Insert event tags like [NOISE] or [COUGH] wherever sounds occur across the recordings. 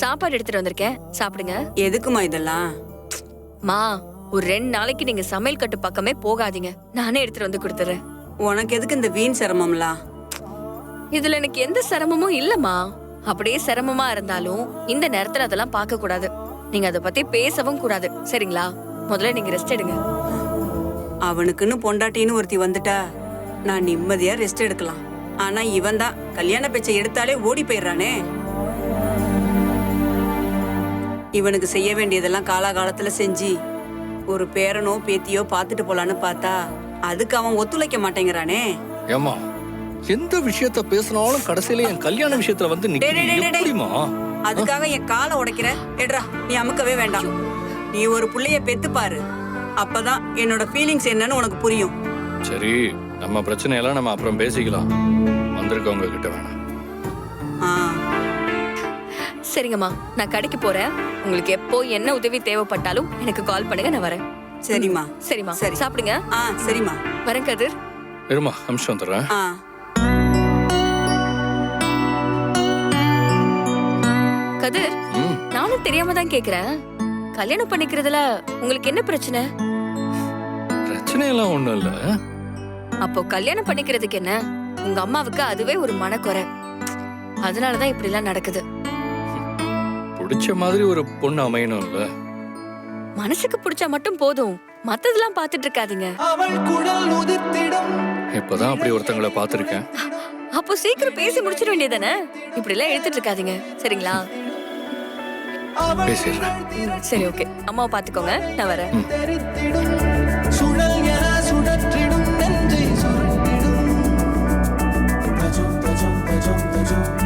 சாப்பாடு எடுத்துட்டு வந்திருக்கேன். சாப்பிடுங்க. எதுக்குமா இதெல்லாம்? மா ஒரு ரெண்டு நாளைக்கு நீங்க சமையல் கட்டு பக்கமே போகாதீங்க. நானே எடுத்துட்டு வந்து கொடுத்துறேன். உனக்கு எதுக்கு இந்த வீண் சிரமம்லாம்? இதுல எனக்கு எந்த சிரமமும் இல்லம்மா. அப்படியே சிரமமா இருந்தாலும் இந்த நேரத்துல அதெல்லாம் பார்க்க கூடாது. நீங்க அதை பத்தி பேசவும் கூடாது. சரிங்களா? முதல்ல நீங்க ரெஸ்ட் எடுங்க. அவனுக்குன்னு பொண்டாட்டின்னு ஒருத்தி வந்துட்டா நான் நிம்மதியா ரெஸ்ட் எடுக்கலாம். ஆனா இவன் தான் கல்யாண பேச்சை எடுத்தாலே ஓடி போயிடுறானே. இவனுக்கு செய்ய வேண்டியதெல்லாம் காலாகாலத்துல செஞ்சு ஒரு பேரனோ பேத்தியோ பார்த்துட்டு போலான்னு பார்த்தா அதுக்கு அவன் ஒத்துழைக்க மாட்டேங்கிறானே. ஏமா எந்த விஷயத்த பேசினாலும் கடைசியில என் கல்யாண விஷயத்துல வந்து. எப்படிமா அதுக்காக என் காலை உடைக்கிற. எடுறா நீ அமுக்கவே வேண்டாம். நீ ஒரு புள்ளைய பெத்து பாரு. அப்பதான் என்னோட ஃபீலிங்ஸ் என்னன்னு உனக்கு புரியும். சரி நம்ம பிரச்சனையெல்லாம் நம்ம அப்புறம் பேசிக்கலாம். வந்திருக்கவங்க கிட்ட வேணாம். சரிங்கம்மா. நான் கடைக்கு போறேன். உங்களுக்கு எப்போ என்ன உதவி தேவைப்பட்டாலும் எனக்கு கால் பண்ணுங்க நான் வரேன். சரிம்மா. சரிம்மா. சரி. சாப்பிடுங்க. ஆ சரிம்மா. வரேன் கதிர். இருமா அம்சம் வந்துடுறேன். ஆ. கதிர் ம். நானும் தெரியாம தான் கேக்குறேன். கல்யாணம் பண்ணிக்கிறதுல உங்களுக்கு என்ன பிரச்சனை? பிரச்சனையெல்லாம் ஒண்ணும் இல்ல. அப்போ கல்யாணம் பண்ணிக்கிறதுக்கு என்ன? உங்க அம்மாவுக்கு அதுவே ஒரு மனக்குறை. அதனாலதான் இப்படி எல்லாம் நடக்குது. பிடிச்ச மாதிரி ஒரு பொண்ணு அமையணும் இல்ல மனசுக்கு பிடிச்சா மட்டும் போதும். மத்ததெல்லாம் பாத்துட்டு இருக்காதீங்க. அவள் குழல் உதிர்த்திடும். இப்பதான் அப்படி ஒருத்தங்களை பார்த்திருக்கேன். அப்போ சீக்கிரம் பேசி முடிச்சிட வேண்டியதானே இப்படி எல்லாம் எடுத்துட்டு இருக்காதீங்க. சரிங்களா? பேசிடுறேன் சரி ஓகே அம்மாவை பாத்துக்கோங்க நான் வரேன். சுழல் என சுழற்றிடும். நெஞ்சை சுருட்டிடும் தஜும் தஜும் தஜும் தஜும் தஜும்.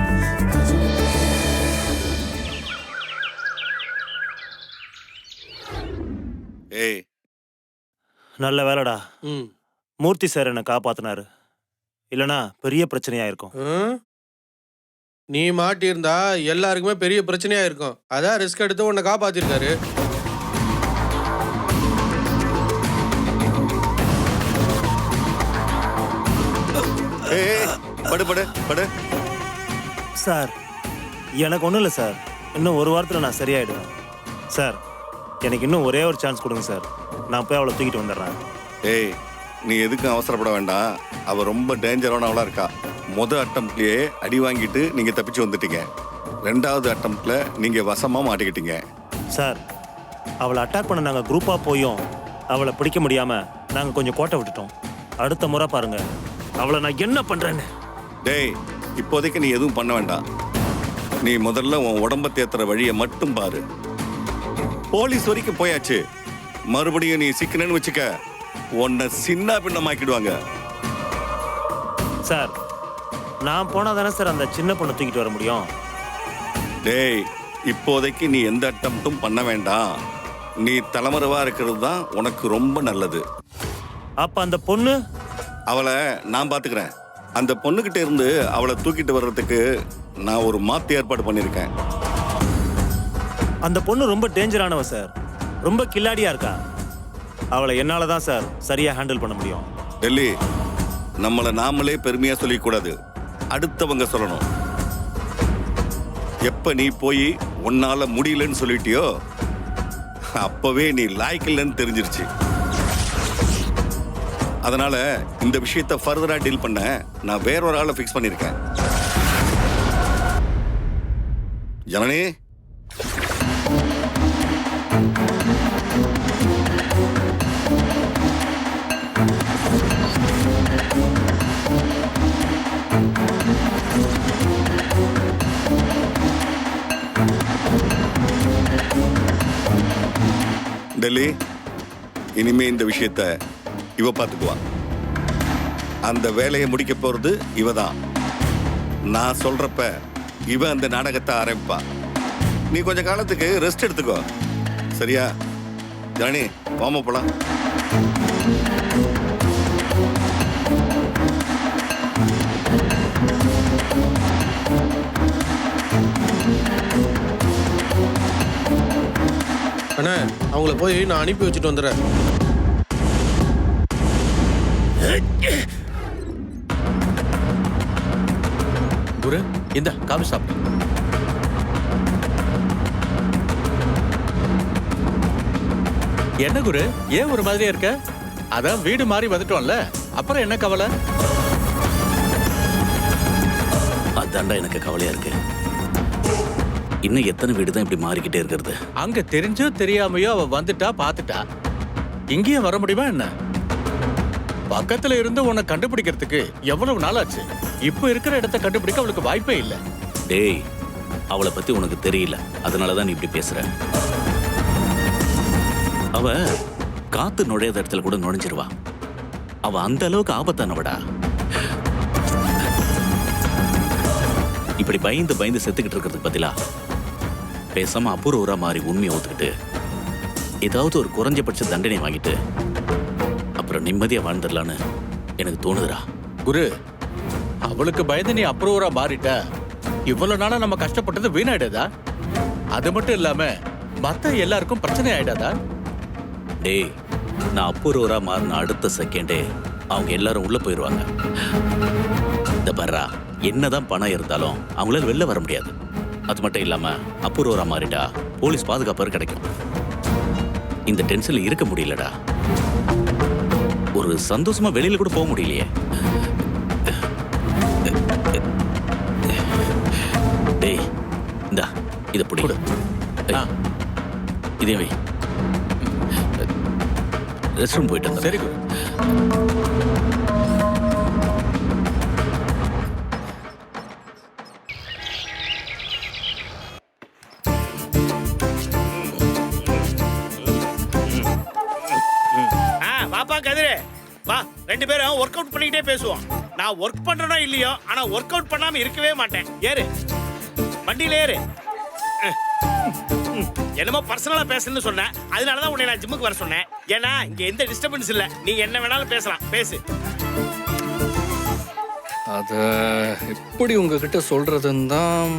ஏய். நல்ல வேலைடா. ம். மூர்த்தி சார் என்னை காப்பாத்தினாரு. இல்லனா பெரிய பிரச்சனையா இருக்கும் ம்? நீ மாட்டியிருந்தா எல்லாருக்குமே பெரிய பிரச்சனையா இருக்கும் அதான் ரிஸ்க் எடுத்து உன்னை காப்பாத்திருக்காரு. ஏய், ஏய் படு படு படு. சார் எனக்கு ஒன்றும் இல்லை சார். இன்னும் ஒரு வாரத்தில் நான் சரியாயிடுவேன். சார் எனக்கு இன்னும் ஒரே ஒரு சான்ஸ் கொடுங்க சார் நான் போய் அவளை தூக்கிட்டு வந்துடுறேன். ஏய் நீ எதுக்கும் அவசரப்பட வேண்டாம். அவ ரொம்ப டேஞ்சரானவளா இருக்கா. முத அட்டம்ப்ட்லயே அடி வாங்கிட்டு நீங்க தப்பிச்சு வந்துட்டீங்க. ரெண்டாவது அட்டம்ப்ட்ல நீங்க வசமா மாட்டிக்கிட்டீங்க. சார் அவளை அட்டாக் பண்ண நாங்கள் குரூப்பாக போயும். அவளை பிடிக்க முடியாமல் நாங்கள் கொஞ்சம் கோட்டை விட்டுட்டோம். அடுத்த முறை பாருங்க. அவளை நான் என்ன பண்ணுறேன்னு டேய் இப்போதைக்கு நீ எதுவும் பண்ண வேண்டாம். நீ முதல்ல உன் உடம்ப தேத்துற வழியை மட்டும் பாரு. போலீஸ் வரைக்கும் போயாச்சு. மறுபடியும் நீ சிக்கனன்னு வச்சுக்க உன்னை சின்ன பின்னமாக்கிடுவாங்க. சார் நான் போனால் தானே சார் அந்த சின்ன பொண்ணை தூக்கிட்டு வர முடியும்? டேய் இப்போதைக்கு நீ எந்த அட்டம்ப்டும் பண்ண வேண்டாம். நீ தலைமறைவா இருக்கிறது தான் உனக்கு ரொம்ப நல்லது. அப்போ அந்த பொண்ணு? அவளை நான் பாத்துக்கிறேன். அந்த பொண்ணுகிட்ட இருந்து அவளை தூக்கிட்டு வர்றதுக்கு நான் ஒரு மாத்து ஏற்பாடு பண்ணியிருக்கேன். அந்த பொண்ணு ரொம்ப டேஞ்சரானவ சார் ரொம்ப கில்லாடியா இருக்கா. அவளை என்னால தான் சார் சரியா ஹேண்டில் பண்ண முடியும். டெல்லி நம்மளை நாமளே பெருமையா சொல்லிக்க கூடாது அடுத்தவங்க சொல்லணும். எப்ப நீ போய் உன்னால முடியலன்னு சொல்லிட்டியோ அப்பவே நீ லாய்க்கில்லைன்னு தெரிஞ்சிருச்சு. அதனால இந்த விஷயத்த ஃபர்தரா டீல் பண்ண நான் வேற ஒரு ஆளை ஃபிக்ஸ் பண்ணியிருக்கேன் ஜனனி டெல்லி இனிமே இந்த விஷயத்த இவ பார்த்துக்குவா. அந்த வேலையை முடிக்க போறது இவ தான் நான் சொல்றப்ப இவ அந்த நாடகத்தை ஆரம்பிப்பா. நீ கொஞ்ச காலத்துக்கு ரெஸ்ட் எடுத்துக்கோ. சரியா? ஜானி வாம போலாம். அவங்கள போய் நான் அனுப்பி வச்சுட்டு வந்துடுறேன். குரு இந்த காபி சாப்பிடு. என்ன குரு ஏன் ஒரு மாதிரியா இருக்க? அதான் வீடு மாறி வந்துட்டோம்ல அப்புறம் என்ன கவலை? அதான்டா எனக்கு கவலையா இருக்கு. இன்னும் எத்தனை வீடு தான் இப்படி மாறிக்கிட்டே இருக்கிறது? அங்க தெரிஞ்சோ தெரியாமையோ அவ வந்துட்டா பாத்துட்டா. இங்கேயும் வர முடியுமா என்ன? பக்கத்துல இருந்து உன்னை கண்டுபிடிக்கிறதுக்கு எவ்வளவு நாள் ஆச்சு இப்ப இருக்கிற இடத்த கண்டுபிடிக்க அவளுக்கு வாய்ப்பே இல்ல. டேய் அவளை பத்தி உனக்கு தெரியல. அதனால தான் நீ இப்படி பேசுற. அவ காத்து நுழையாத இடத்துல கூட நுழைஞ்சிருவா. அவ அந்த அளவுக்கு ஆபத்தானவடா. இப்படி பயந்து பயந்து செத்துக்கிட்டு இருக்கிறதுக்கு பதிலா பேசாம அபூர்வரா மாறி உண்மையை ஒத்துக்கிட்டு ஏதாவது ஒரு குறைஞ்சபட்ச தண்டனை வாங்கிட்டு அப்புறம் நிம்மதியா வாழ்ந்துடலான்னு எனக்கு தோணுதுடா. குரு அவளுக்கு பயந்து நீ அப்ரூவரா மாறிட்ட. இவ்வளவு நாளா நம்ம கஷ்டப்பட்டது வீணாயிடாதா? அது மட்டும் இல்லாம மத்த எல்லாருக்கும் பிரச்சனை ஆயிடாதா? டேய் நான் அப்புறவரா மாறின அடுத்த செகண்டே அவங்க எல்லாரும் உள்ள போயிடுவாங்க இந்த பர்றா என்னதான் பணம் இருந்தாலும் அவங்களால வெளில வர முடியாது. அது மட்டும் இல்லாம அப்புறவரா மாறிட்டா போலீஸ் பாதுகாப்பு கிடைக்கும். இந்த டென்ஷன்ல இருக்க முடியலடா. ஒரு சந்தோஷமா வெளியில கூட போக முடியலையே. டேய் இந்தா இதை பிடி. இதே வை. ரெஸ்ட் ரூம் போயிட்டு சரி பேசுவோம் நான் ஒர்க் பண்றேனோ இல்லையோ ஆனா ஒர்க் அவுட் பண்ணாம இருக்கவே மாட்டேன். ஏறு. வண்டியில ஏறு. என்னமோ பர்சனலா பேசணும்னு சொன்னேன். அதனால தான் உன்னை நான் ஜிம்முக்கு வர சொன்னேன். ஏன்னா இங்க எந்த டிஸ்டர்பன்ஸ் இல்ல. நீ என்ன வேணாலும் பேசலாம். பேசு. அத எப்படி உங்ககிட்ட சொல்றதுன்னு தான்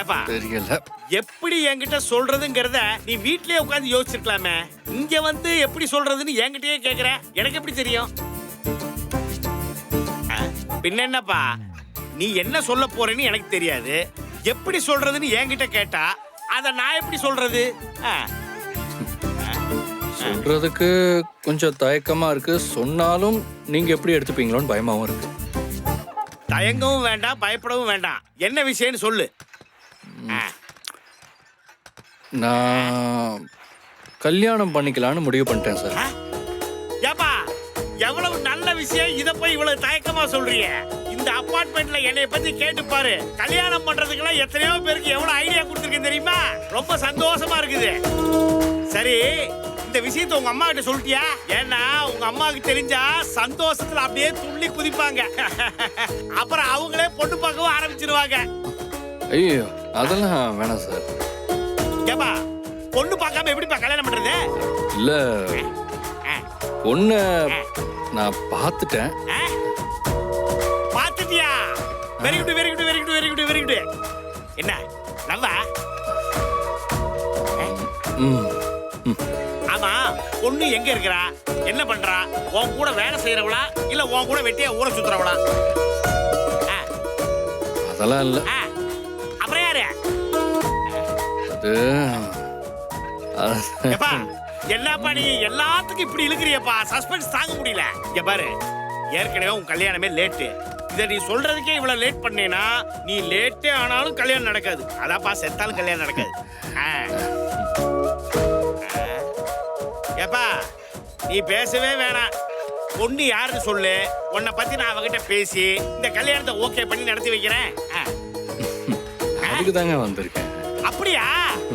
ஏப்பா தெரியல. எப்படி என்கிட்ட சொல்றதுங்கிறத நீ வீட்லயே உட்கார்ந்து யோசிச்சிருக்கலாமே. இங்க வந்து எப்படி சொல்றதுன்னு என்கிட்டயே கேக்குற. எனக்கு எப்படி தெரியும்? பின்ன என்னப்பா நீ என்ன சொல்ல போறேன்னு எனக்கு தெரியாது. எப்படி சொல்றதுன்னு என்கிட்ட கேட்டா அத நான் எப்படி சொல்றது? சொல்றதுக்கு கொஞ்சம் தயக்கமா இருக்கு. சொன்னாலும் நீங்க எப்படி எடுத்துப்பீங்களோன்னு பயமாவும் இருக்கு. தயங்கவும் வேண்டாம் பயப்படவும் வேண்டாம். என்ன விஷயம்னு சொல்லு. நான் கல்யாணம் பண்ணிக்கலாம்னு முடிவு பண்ணிட்டேன் சார். ஏப்பா எவ்வளவு நல்ல விஷயம் இத போய் இவ்வளவு தயக்கமா சொல்றீங்க? இந்த அபார்ட்மெண்ட்ல என்னைய பத்தி கேட்டு பாரு. கல்யாணம் பண்றதுக்கெல்லாம் எத்தனையோ பேருக்கு எவ்வளவு ஐடியா கொடுத்துருக்கேன் தெரியுமா? ரொம்ப சந்தோஷமா இருக்குது. சரி இந்த விஷயத்தை உங்க அம்மா கிட்ட சொல்லிட்டியா? ஏன்னா உங்க அம்மாவுக்கு தெரிஞ்சா சந்தோஷத்துல அப்படியே துள்ளி குதிப்பாங்க. [LAUGHS] அப்புறம் அவங்களே பொண்ணு பார்க்கவும் ஆரம்பிச்சிருவாங்க. ஐயோ அதெல்லாம் வேணாம் சார். ஏப்பா பொண்ணு பார்க்காம எப்படிப்பா கல்யாணம் பண்றது? இல்ல பொண்ணு நான் பார்த்துட்டேன். Very good very good very good very good very good என்ன நவ்வா ஆமா பொண்ணு எங்க இருக்கிறா? என்ன பண்றா? உன் கூட வேலை செய்யறவளா இல்ல உன் கூட வெட்டியா ஊற சுத்துறவளா? அதெல்லாம் இல்லை. அப்புறம் யாரு? எப்பா என்னப்பா நீ எல்லாத்துக்கும் இப்படி இழுக்கிறியப்பா. சஸ்பென்ஸ் தாங்க முடியல. இங்க பாரு ஏற்கனவே உன் கல்யாணமே லேட்டு இதை நீ சொல்றதுக்கே இவ்வளவு லேட் பண்ணேனா நீ லேட்டே ஆனாலும் கல்யாணம் நடக்காது. அதான்ப்பா செத்தாலும் கல்யாணம் நடக்காது. ஏப்பா நீ பேசவே வேணாம். பொண்ணு யாருன்னு சொல்லு. உன்னை பத்தி நான் அவகிட்ட பேசி இந்த கல்யாணத்தை ஓகே பண்ணி நடத்தி வைக்கிறேன். அதுக்கு தாங்க வந்திருக்கேன். அப்படியா?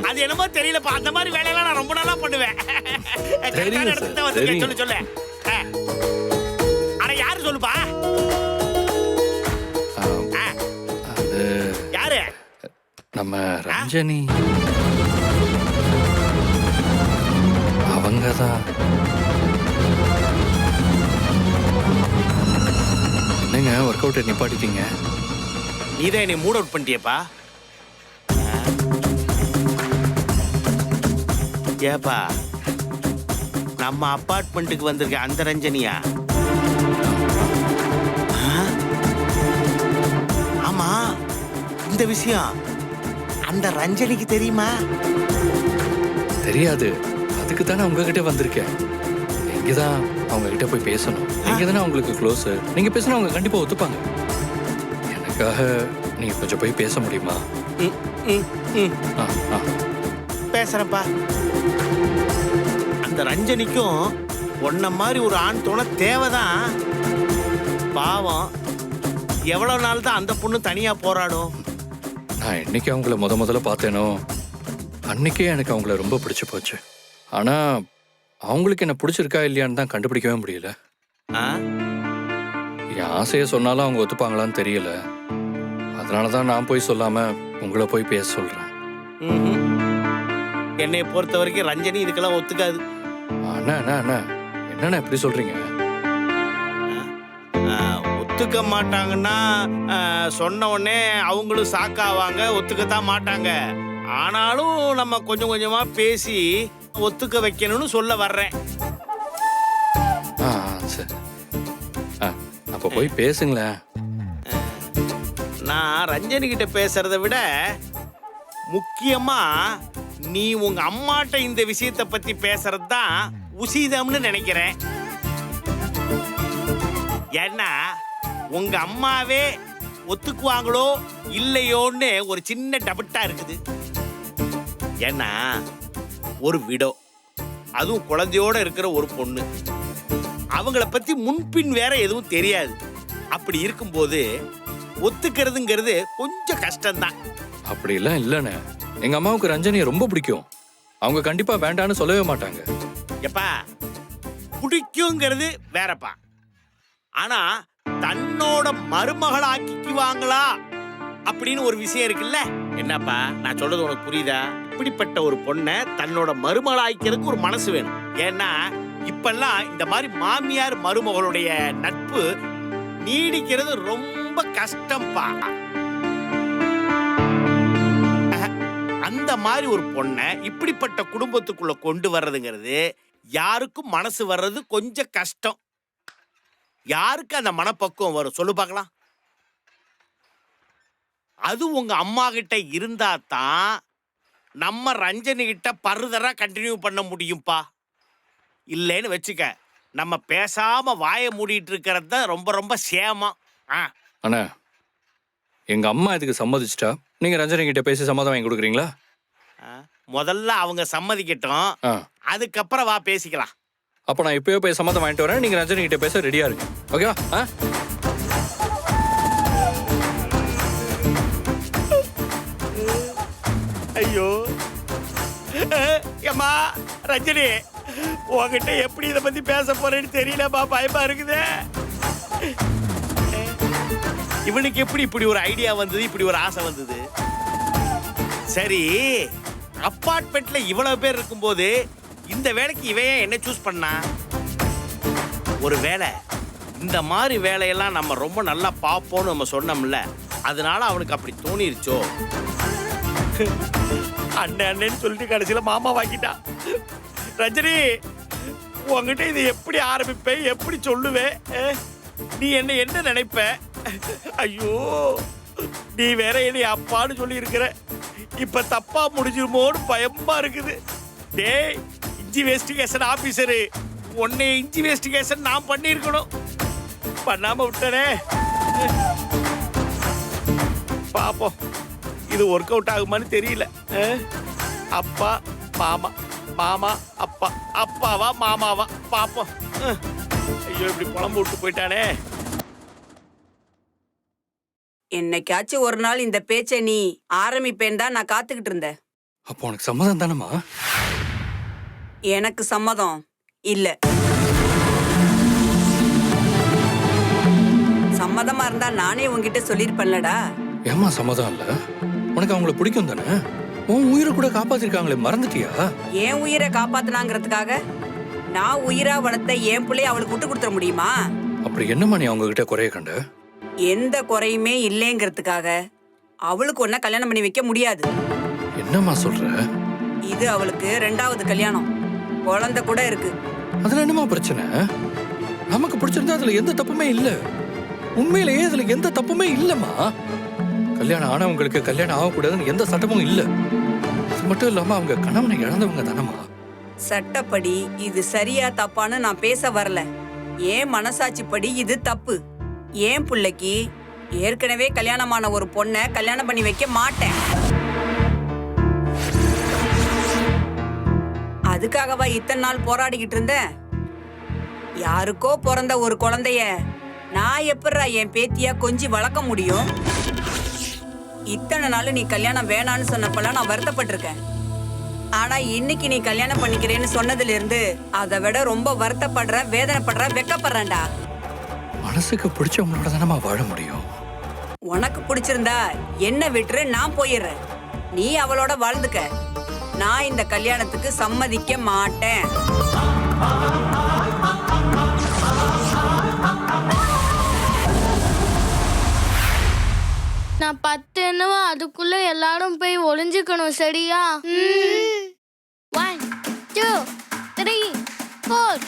அது என்னமோ தெரியலப்பா. அந்த மாதிரி வேலையெல்லாம் நான் ரொம்ப நாளா பண்ணுவேன். சொல்லு சொல்லு. நம்ம ரஞ்சனி. அவங்க தான் என்னங்க ஒர்க் அவுட்டை நிப்பாட்டிட்டீங்க? நீதான் என்னை மூட் அவுட் பண்ணிட்டியப்பா. ஏப்பா நம்ம அப்பார்ட்மெண்ட்டுக்கு வந்திருக்க அந்த ரஞ்சனியா? ஆமா இந்த விஷயம். அந்த ரஞ்சனிக்கு தெரியுமா? தெரியாது. அது அதுக்கு தானே உங்ககிட்ட வந்திருக்கேன். நீங்க தான் அவங்க கிட்ட போய் பேசணும். நீங்க தானே அவங்களுக்கு க்ளோஸ் நீங்க பேசினா அவங்க கண்டிப்பா ஒத்துப்பாங்க. எனக்காக நீங்க கொஞ்சம் போய் பேச முடியுமா? ம், ம், ம். ஆ, ஆ. பேசுறேன்ப்பா. அந்த ரஞ்சனிக்கும் உன்ன மாதிரி ஒரு ஆண் துணை தேவைதான். பாவம். எவ்வளவு நாள் தான் அந்த பொண்ணு தனியா போராடும்? நான் என்னைக்கு அவங்கள முத முதல்ல பார்த்தேனோ அன்னைக்கே எனக்கு அவங்கள ரொம்ப பிடிச்சு போச்சு. ஆனா அவங்களுக்கு என்ன பிடிச்சிருக்கா இல்லையான்னு தான் கண்டுபிடிக்கவே முடியல? என் ஆசையை சொன்னாலும் அவங்க ஒத்துப்பாங்களான்னு தெரியல. அதனால தான் நான் போய் சொல்லாம உங்களை போய் பேச சொல்றேன். ம்ஹும். என்னை பொறுத்த வரைக்கும் ரஞ்சனி இதுக்கெல்லாம் ஒத்துக்காது. அண்ணா அண்ணா அண்ணா என்னண்ணா இப்படி சொல்றீங்க? ஆ, ஒத்துக்க மாட்டாங்கன்னா சொன்ன உடனே அவங்களும் சாக்காவாங்க ஒத்துக்கத்தான் மாட்டாங்க. ஆனாலும் நம்ம கொஞ்சம் கொஞ்சமா பேசி ஒத்துக்க வைக்கணும்னு சொல்ல வர்றேன். ஆ ஆ, சரி. ஆ அப்போ போய் பேசுங்களேன். நான் ரஞ்சனி கிட்ட பேசுறத விட முக்கியமா நீ உங்க அம்மாட்ட இந்த விஷயத்தை பத்தி பேசுறது தான் உசிதம்னு நினைக்கிறேன். ஏன்னா உங்க அம்மாவே ஒத்துக்குவாங்களோ இல்லையோன்னு ஒரு சின்ன டபுட்டா இருக்குது. ஏன்னா ஒரு விடோ அதுவும் குழந்தையோட இருக்கிற ஒரு பொண்ணு. அவங்கள பத்தி முன்பின் வேற எதுவும் தெரியாது. அப்படி இருக்கும்போது ஒத்துக்கிறதுங்கிறது கொஞ்சம் கஷ்டம்தான். அப்படிலாம் இல்லைண்ணே. எங்க அம்மாவுக்கு ரஞ்சனியை ரொம்ப பிடிக்கும். அவங்க கண்டிப்பா வேண்டான்னு சொல்லவே மாட்டாங்க. எப்பா பிடிக்குங்கிறது வேறப்பா. ஆனா தன்னோட மருமகளாக்கிக்குவாங்களா? அப்படின்னு ஒரு விஷயம் இருக்குல்ல. என்னப்பா நான் சொல்றது உனக்கு புரியுதா? இப்படிப்பட்ட ஒரு பொண்ணை தன்னோட மருமகளாக்கிறதுக்கு ஒரு மனசு வேணும். ஏன்னா இப்பெல்லாம் இந்த மாதிரி மாமியார் மருமகளுடைய நட்பு நீடிக்கிறது ரொம்ப கஷ்டம்ப்பா அந்த மாதிரி ஒரு பொண்ணை இப்படிப்பட்ட குடும்பத்துக்குள்ள கொண்டு வர்றதுங்கிறது யாருக்கும் மனசு வர்றது கொஞ்சம் கஷ்டம். யாருக்கு அந்த மனப்பக்குவம் வரும்? சொல்லு பார்க்கலாம். அது உங்க அம்மா கிட்ட இருந்தா தான் நம்ம ரஞ்சனி கிட்ட பருதரா கண்டினியூ பண்ண முடியும்ப்பா இல்லைன்னு வச்சுக்க நம்ம பேசாம வாயை மூடிட்டு இருக்கிறது தான் ரொம்ப ரொம்ப சேமம். ஆ. அண்ணா எங்க அம்மா இதுக்கு சம்மதிச்சிட்டா? நீங்க ரஞ்சனி கிட்ட பேசி சம்மதம் வாங்கி கொடுக்குறீங்களா? ஆ. முதல்ல அவங்க சம்மதிக்கட்டும். ஆ. அதுக்கப்புறம் வா பேசிக்கலாம். அப்போ நான் இப்பவே போய் சம்மந்தம் வாங்கிட்டு வரேன். நீங்க ரஞ்சனி கிட்ட பேச ரெடியா இருக்கு ஓகேவா ஆ? ஐயோ. ஏம்மா ரஞ்சனி உங்ககிட்ட எப்படி இதை பத்தி பேச போறேன்னு தெரியலப்பா. பயமா இருக்குதே. இவனுக்கு எப்படி இப்படி ஒரு ஐடியா வந்தது? இப்படி ஒரு ஆசை வந்தது? சரி அப்பார்ட்மெண்ட்ல இவ்வளவு பேர் இருக்கும்போது இந்த வேலைக்கு இவன் என்ன சூஸ் பண்ணா? ஒரு வேலை. இந்த மாதிரி வேலையெல்லாம் நம்ம ரொம்ப நல்லா பார்ப்போம்னு நம்ம சொன்னோம்ல அதனால அவனுக்கு அப்படி தோணிருச்சோ? அண்ணன் அண்ணன்னு சொல்லிட்டு கடைசியில் மாமா வாங்கிட்டான் ரஜினி உங்ககிட்ட இதை எப்படி ஆரம்பிப்பேன் எப்படி சொல்லுவேன் நீ என்ன என்ன நினைப்ப? ஐயோ நீ வேற என்னை அப்பான்னு சொல்லி இருக்கிற இப்ப தப்பா முடிஞ்சிருமோன்னு பயமா இருக்குது. டேய் இன்வெஸ்டிகேஷன் ஆபீசரு உன்னை இன்வெஸ்டிகேஷன் நான் பண்ணியிருக்கணும். பண்ணாம விட்டனே. பாப்போம். இது ஒர்க் அவுட் ஆகுமான்னு தெரியல? அப்பா மாமா மாமா அப்பா அப்பாவா மாமாவா? பாப்போம். ஐயோ இப்படி குழம்பு விட்டு போயிட்டானே. என்னைக்காச்சும் ஒரு நாள் இந்த பேச்சை நீ ஆரம்பிப்பேன் தான் நான் காத்துக்கிட்டு இருந்தேன். அப்போ உனக்கு சம்மதம் தானம்மா? எனக்கு சம்மதம். இல்ல. சம்மதமா இருந்தா நானே உன்கிட்ட சொல்லிருப்பேன்லடா. ஏம்மா சம்மதம் இல்ல? உனக்கு அவங்கள பிடிக்கும் தானே? உன் உயிரை கூட காப்பாத்திருக்காங்களே மறந்துட்டியா? என் உயிரை காப்பாத்துனாங்கிறதுக்காக நான் உயிரா வளர்த்த என் பிள்ளைய அவளுக்கு விட்டு கொடுத்துட முடியுமா? அப்படி என்னம்மா நீ அவங்க கிட்ட குறைய கண்ட? எந்த குறையுமே இல்லைங்கிறதுக்காக அவளுக்கு ஒன்ன கல்யாணம் பண்ணி வைக்க முடியாது. என்னம்மா சொல்ற? இது அவளுக்கு ரெண்டாவது கல்யாணம். குழந்தை கூட இருக்கு. அதுல என்னம்மா பிரச்சனை? நமக்கு பிடிச்சிருந்தா அதுல எந்த தப்புமே இல்ல. உண்மையிலேயே அதுல எந்த தப்புமே இல்லம்மா. கல்யாணம் ஆனவங்களுக்கு கல்யாணம் ஆகக்கூடாதுன்னு எந்த சட்டமும் இல்ல. அது மட்டும் இல்லாம அவங்க கணவனை இழந்தவங்க தானம்மா. சட்டப்படி இது சரியா தப்பான்னு நான் பேச வரல. ஏன் மனசாட்சிப்படி இது தப்பு? ஏன் புள்ளைக்கு ஏற்கனவே கல்யாணமான ஒரு பொண்ணை கல்யாணம் பண்ணி வைக்க மாட்டேன்? அதுக்காகவா இத்தனை நாள் போராடிக்கிட்டு இருந்தேன்? யாருக்கோ பிறந்த ஒரு குழந்தைய நான் எப்படிடா என் பேத்தியா கொஞ்சி வளர்க்க முடியும்? இத்தனை நாள் நீ கல்யாணம் வேணான்னு சொன்னப்பெல்லாம் நான் வருத்தப்பட்டிருக்கேன். ஆனா இன்னைக்கு நீ கல்யாணம் பண்ணிக்கிறேன்னு சொன்னதுல இருந்து அதை விட ரொம்ப வருத்தப்படுற வேதனைப்படுற வெக்கப்படுறேன்டா. மனசுக்கு பிடிச்சவங்களோட தானே வாழ முடியும். உனக்கு பிடிச்சிருந்தா என்ன விட்டுரு நான் போயிடுறேன். நீ அவளோட வாழ்ந்துக்க. நான் இந்த கல்யாணத்துக்கு சம்மதிக்க மாட்டேன். நான் பத்துன்னு அதுக்குள்ள எல்லாரும் போய் ஒளிஞ்சுக்கணும் சரியா? ஒன் டூ த்ரீ ஃபோர்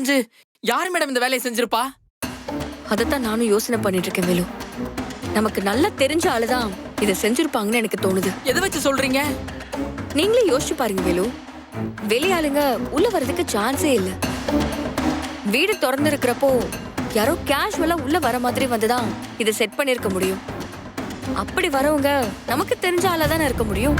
நுழைஞ்சு யார் மேடம் இந்த வேலையை செஞ்சிருப்பா? அதைத்தான் நானும் யோசனை பண்ணிட்டு இருக்கேன் வேலு. நமக்கு நல்லா தெரிஞ்ச ஆளுதான் இதை செஞ்சிருப்பாங்கன்னு எனக்கு தோணுது. எதை வச்சு சொல்றீங்க? நீங்களே யோசிச்சு பாருங்க வேலு. வெளியாளுங்க உள்ள வர்றதுக்கு சான்ஸே இல்ல. வீடு திறந்து இருக்கிறப்போ யாரோ கேஷுவலா உள்ள வர மாதிரி வந்துதான் இதை செட் பண்ணிருக்க முடியும். அப்படி வரவங்க நமக்கு தெரிஞ்ச ஆளா தானே இருக்க முடியும்.